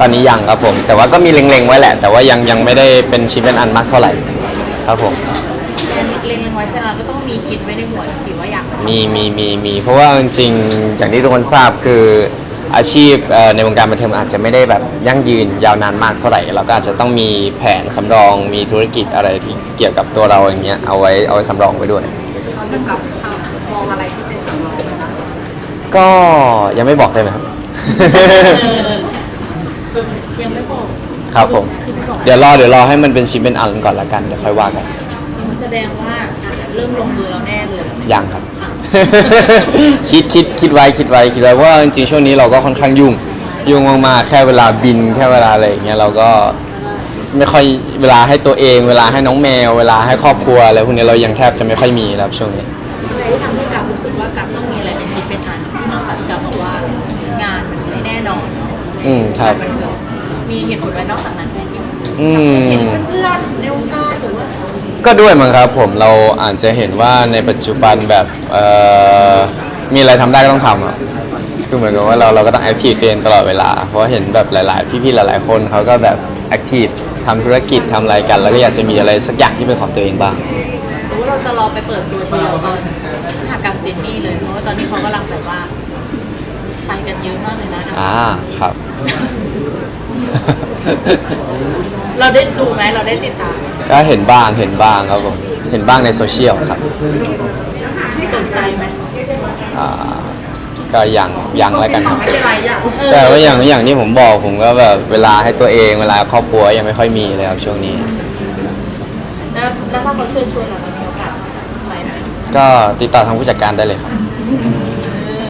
ตอนนี้ยังครับผม แต่ว่าก็มีเล็งๆไว้แหละ แต่ว่ายังยังไม่ได้เป็นชิ้นเป็นอันมากเท่าไหร่ครับผม เล็งๆไว้ใช่ไหมก็ต้องมีคิดไว้ในหัวจริงๆว่าอยากทำมีมีมีมีเพราะว่าจริงๆอย่างที่ทุกคนทราบคืออาชีพเอ่อในวงการบันเทิงอาจจะไม่ได้แบบยั่งยืนยาวนานมากเท่าไหร่เราก็อาจจะต้องมีแผนสำรองมีธุรกิจอะไรที่เกี่ยวกับตัวเราอย่างเงี้ยเอาไว้เอาไว้สำรองไว้ด้วย เขาจะกลับทำมองอะไรที่เป็นสำรองนะคะก็ยังไม่บอกได้ไหมครับ ยังไม่บอกครับผม คือไม่บอกเดี๋ยวรอเดี๋ยวรอให้มันเป็นชิ้นเป็นอันก่อนละกันเดี๋ยวค่อยว่ากันแสดงว่าอะเริ่มลงมือแล้วแน่เลยยังครับ คิดคิดคิดไว้คิดไว้คิดไว้เพราะว่าจริงๆช่วงนี้เราก็ค่อนข้างยุ่ง ยุ่งมากๆแค่เวลาบินแค่เวลาอะไรอย่างเงี้ยเราก็ไม่ค่อยเวลาให้ตัวเอง เวลาให้น้องแมว เวลาให้ครอบครัวอะไรพวกนี้เรายังแทบจะไม่ค่อยมีแล้วช่วงนี้ อะไรที่ทำให้กับรู้สึกว่ากับต้องมีอะไรเป็นชิ้นเป็นอันนอกจากกับบอกว่างานมันไม่แน่นอนเนาะอืมครับ มันเกิด มีเหตุผลอะไรนอกจากนั้นไหมอืมเห็นเพื่อนๆในวงการหรือว่าก็ด้วยมั้งครับผมเราอาจจะเห็นว่าในปัจจุบันแบบเอ่อมีอะไรทำได้ก็ต้องทำอะคือเหมือนกับว่าเราเราก็ต้องแอคทีฟเรียนตลอดเวลา เพราะว่าเห็นแบบหลายๆ พี่ๆหลายๆคนเขาก็แบบแอคทีฟทำธุรกิจทำอะไรกัน แล้วก็อยากจะมีอะไรสักอย่างที่เป็นของตัวเองบ้าง หรือว่าเราจะรอไปเปิดตัวทีเดียวตอนหากรรมเจนนี่เลยเพราะว่าตอนนี้เขากำลังแบบว่าไปกันเยอะมากเลยนะอ่าครับ เราได้ดูไหมเราได้ติดตามก็เห็นบ้างเห็นบ้างครับผมเห็นบ้างในโซเชียลครับสนใจไหมอ่าก็ยังยังแล้วกันครับไม่เป็นไรอย่างใช่ว่าอย่างอย่างที่ผมบอกผมก็แบบเวลาให้ตัวเองเวลาครอบครัวยังไม่ค่อยมีเลยครับช่วงนี้ แล้วแล้วถ้าเขาเชิญชวนเราเรามีโอกาสไปไหม ก็ติดต่อทางผู้จัดการได้เลยครับอ